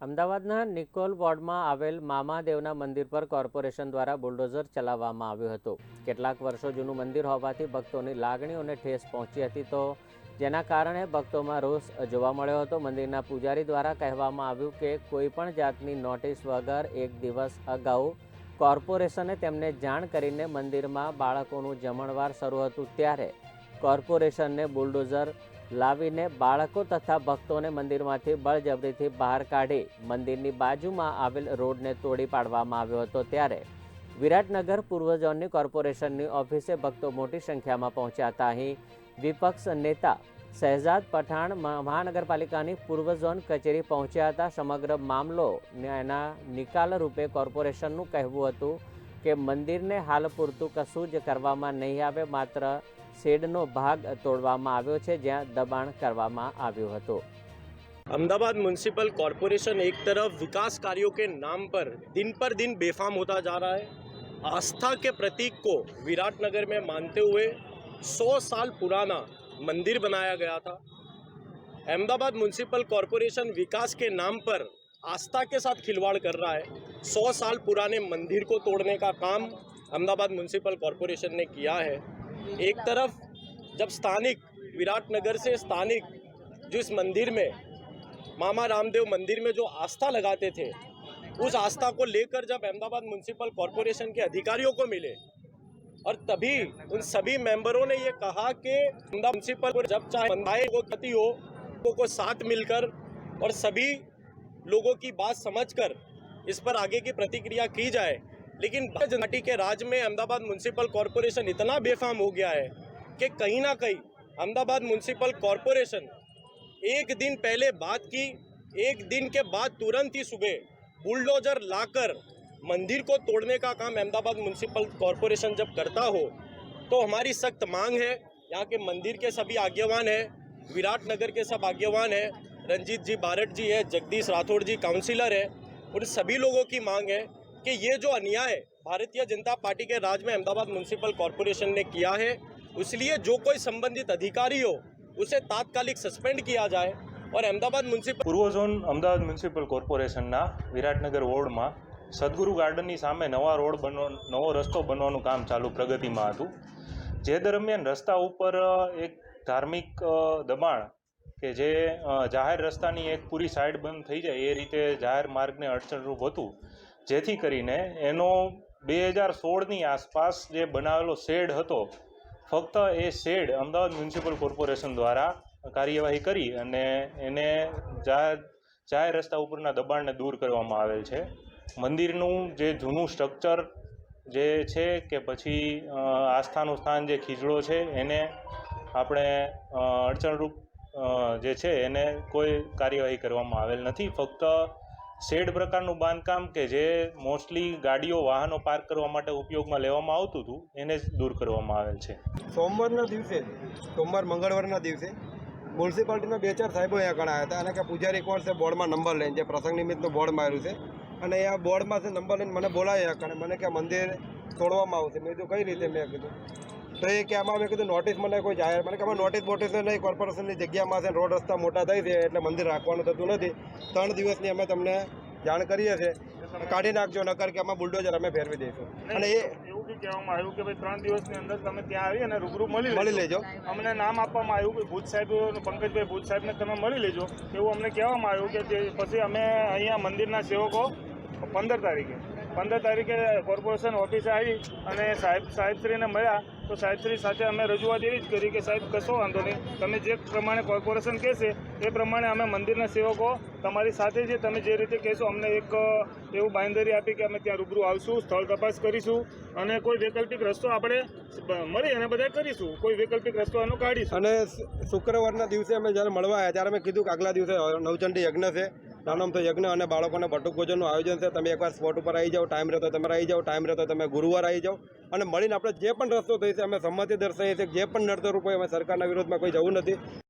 અમદાવાદના નિકોલ વોર્ડમાં આવેલ મામાદેવના મંદિર પર કોર્પોરેશન દ્વારા બુલડોઝર ચલાવવામાં આવ્યું હતું. કેટલાક વર્ષો જૂનું મંદિર હોવાથી ભક્તોની લાગણીઓને ઠેસ પહોંચી હતી તો જેના કારણે ભક્તોમાં રોષ જોવા મળ્યો હતો. મંદિરના પૂજારી દ્વારા કહેવામાં આવ્યું કે કોઈ પણ જાતની નોટિસ વગર એક દિવસ અગાઉ કોર્પોરેશને તેમને જાણ કરીને મંદિરમાં બાળકોનું જમણવાર શરૂ હતું ત્યારે કોર્પોરેશનને બુલડોઝર લાવીને બાળકો તથા ભક્તોને મંદિરમાંથી બળજબરીથી બહાર કાઢી મંદિરની બાજુમાં આવેલ રોડને તોડી પાડવામાં આવ્યો હતો ત્યારે વિરાટનગર પૂર્વ ઝોનની કોર્પોરેશનની ઓફિસે ભક્તો મોટી સંખ્યામાં પહોંચ્યા હતા. અહીં વિપક્ષ નેતા શહેજાદ પઠાણ મહાનગરપાલિકાની પૂર્વ ઝોન કચેરી પહોંચ્યા હતા. સમગ્ર મામલો એના નિકાલ રૂપે કોર્પોરેશનનું કહેવું હતું. કે મંદિરને હાલ પૂરતું કશું જ કરવામાં નહીં આવે માત્ર શેડનો ભાગ તોડવામાં આવ્યો છે જ્યાં દબાણ કરવામાં આવ્યું હતું अहमदाबाद म्यूनसिपल कॉरपोरेशन एक तरफ विकास कार्यों के नाम पर दिन पर दिन बेफाम होता जा रहा है आस्था के प्रतीक को विराटनगर में मानते हुए 100 साल पुराना मंदिर बनाया गया था अहमदाबाद म्यूनसिपल कॉरपोरेशन विकास के नाम पर आस्था के साथ खिलवाड़ कर रहा है। सौ साल पुराने मंदिर को तोड़ने का काम अहमदाबाद म्यूनसिपल कॉरपोरेशन ने किया है। एक तरफ़, जब स्थानिक, विराटनगर से स्थानिक, जो इस मंदिर में, मामा रामदेव मंदिर में जो आस्था लगाते थे, उस आस्था को लेकर जब अहमदाबाद म्यूनसिपल कॉरपोरेशन के अधिकारियों को मिले, और तभी उन सभी मेंबरों ने ये कहा कि अहमदाबाद म्यूनसिपल जब चाहे मंदाए को क्षति हो को साथ मिलकर, और सभी लोगों की बात समझकर इस पर आगे की प्रतिक्रिया की जाए। लेकिन भारतीय के राज में अहमदाबाद म्यूनसिपल कॉरपोरेशन इतना बेफाम हो गया है कि कहीं ना कहीं अहमदाबाद म्यूनसिपल कॉरपोरेशन एक दिन पहले बात की, एक दिन के बाद तुरंत ही सुबह बुलडोजर लाकर मंदिर को तोड़ने का काम अहमदाबाद म्यूनसिपल कॉरपोरेशन जब करता हो तो हमारी सख्त मांग है। यहाँ के मंदिर के सभी आज्ञावान हैं, विराटनगर के सब आज्ञावान हैं रंजीत जी बारट जी है जगदीश राठौड़ जी काउंसिलर है उन सभी लोगों की मांग है कि ये जो अन्याय भारतीय जनता पार्टी के राज में अहमदाबाद म्यूनसिपल कॉरपोरेशन ने किया है इसलिए जो कोई संबंधित अधिकारी हो उसे तात्कालिक सस्पेंड किया जाए और अहमदाबाद म्यूनसिपल પૂર્વ ઝોન અમદાવાદ મ્યુનિસિપલ કોર્પોરેશનના વિરાટનગર વોર્ડમાં સદગુરુ ગાર્ડનની સામે નવા રોડ બનવા નવો રસ્તો બનવાનું કામ ચાલુ પ્રગતિમાં હતું જે દરમિયાન રસ્તા ઉપર અ, એક ધાર્મિક અ, દબાણ કે જે જાહેર રસ્તાની એક પૂરી સાઈડ બંધ થઈ જાય, એ રીતે જાહેર માર્ગને અડચણરૂપ હતું. જેથી કરીને એનો બે હજાર સોળની આસપાસ જે બનાવેલો શેડ હતો, ફક્ત એ શેડ અમદાવાદ મ્યુનિસિપલ કોર્પોરેશન દ્વારા કાર્યવાહી કરી અને એને જાહેર જાહેર રસ્તા ઉપરના દબાણને દૂર કરવામાં આવેલ છે. મંદિરનું જે જૂનું સ્ટ્રક્ચર જે છે કે પછી આસ્થાનું સ્થાન જે ખીજડો છે, એને આપણે અડચણરૂપ જે છે એને કોઈ કાર્યવાહી કરવામાં આવેલ નથી. ફક્ત શેડ પ્રકારનું બાંધકામ કે જે મોસ્ટલી ગાડીઓ, વાહનો પાર્ક કરવા માટે ઉપયોગમાં લેવામાં આવતું હતું, એને જ દૂર કરવામાં આવેલ છે. સોમવારના દિવસે, સોમવાર, મંગળવારના દિવસે મ્યુનિસિપાલિટીના બે ચાર સાહેબો અહીંયા આવ્યા હતા. અને કે પૂજારી કોણ છે, બોર્ડમાં નંબર લઈને, જે પ્રસંગ નિમિત્તનું બોર્ડ માર્યું છે. અને એ આ બોર્ડમાં છે નંબર લઈને મને બોલાવ્યા, કારણ મને કે મંદિર તોડવામાં આવશે. મેં કીધું, કઈ રીતે? મેં કીધું તો એ કે આમાં મેં કીધું નોટિસ મને કોઈ જાહેર મને કે નોટિસ બોટિસ નહીં કોર્પોરેશનની જગ્યામાં છે રોડ રસ્તા મોટા થઈ છે એટલે મંદિર રાખવાનું થતું નથી. ત્રણ દિવસની અમે તમને જાણ કરીએ છીએ. કાઢી નાખજો નકર કે આમાં બુલડોઝર અમે ફેરવી દઈશું. અને એ એવું બી કહેવામાં આવ્યું કે ભાઈ ત્રણ દિવસની અંદર તમે ત્યાં આવી અને રૂબરૂ મળી મળી લેજો. અમને નામ આપવામાં આવ્યું કે ભુજ સાહેબ પંકજભાઈ ભુજ સાહેબને તમે મળી લેજો. એવું અમને કહેવામાં આવ્યું કે જે પછી અમે અહીંયા મંદિરના સેવકો પંદર તારીખે. પંદર તારીખે કોર્પોરેશન ઓફિસે આવી અને સાહેબ સાહેબશ્રીને મળ્યા તો સાહેબશ્રી સાથે અમે રજૂઆત એવી જ કરી કે સાહેબ, કશો વાંધો નહીં. તમે જે પ્રમાણે કોર્પોરેશન કહેશે, એ પ્રમાણે અમે મંદિરના સેવકો તમારી સાથે જે તમે જે રીતે કહેશો, અમને એક એવું બાંયધરી આપી કે અમે ત્યાં રૂબરૂ આવશું, સ્થળ તપાસ કરીશું અને કોઈ વૈકલ્પિક રસ્તો આપણે મળી અને બધા કરીશું. કોઈ વૈકલ્પિક રસ્તો એનો કાઢીશું. અને શુક્રવારના દિવસે અમે જ્યારે મળવા આવ્યા, ત્યારે મેં કીધું કે આગલા દિવસે નવચંડી યજ્ઞ છે. નાનમતો યજ્ઞ અને બાળકોને બટુક ભોજનનું આયોજન છે. તમે એકવાર સ્પોટ ઉપર આવી જાઓ, ટાઈમ રહેતો તમે આવી જાઓ, ટાઈમ રહેતો તમે ગુરુવાર આવી જાઓ. અને મળીને આપણે જે પણ રસ્તો થઈ છે, અમે સંમતિ દર્શાવીએ છીએ જે પણ નડતર રૂપે અમે સરકારના વિરોધમાં કોઈ જવું નથી.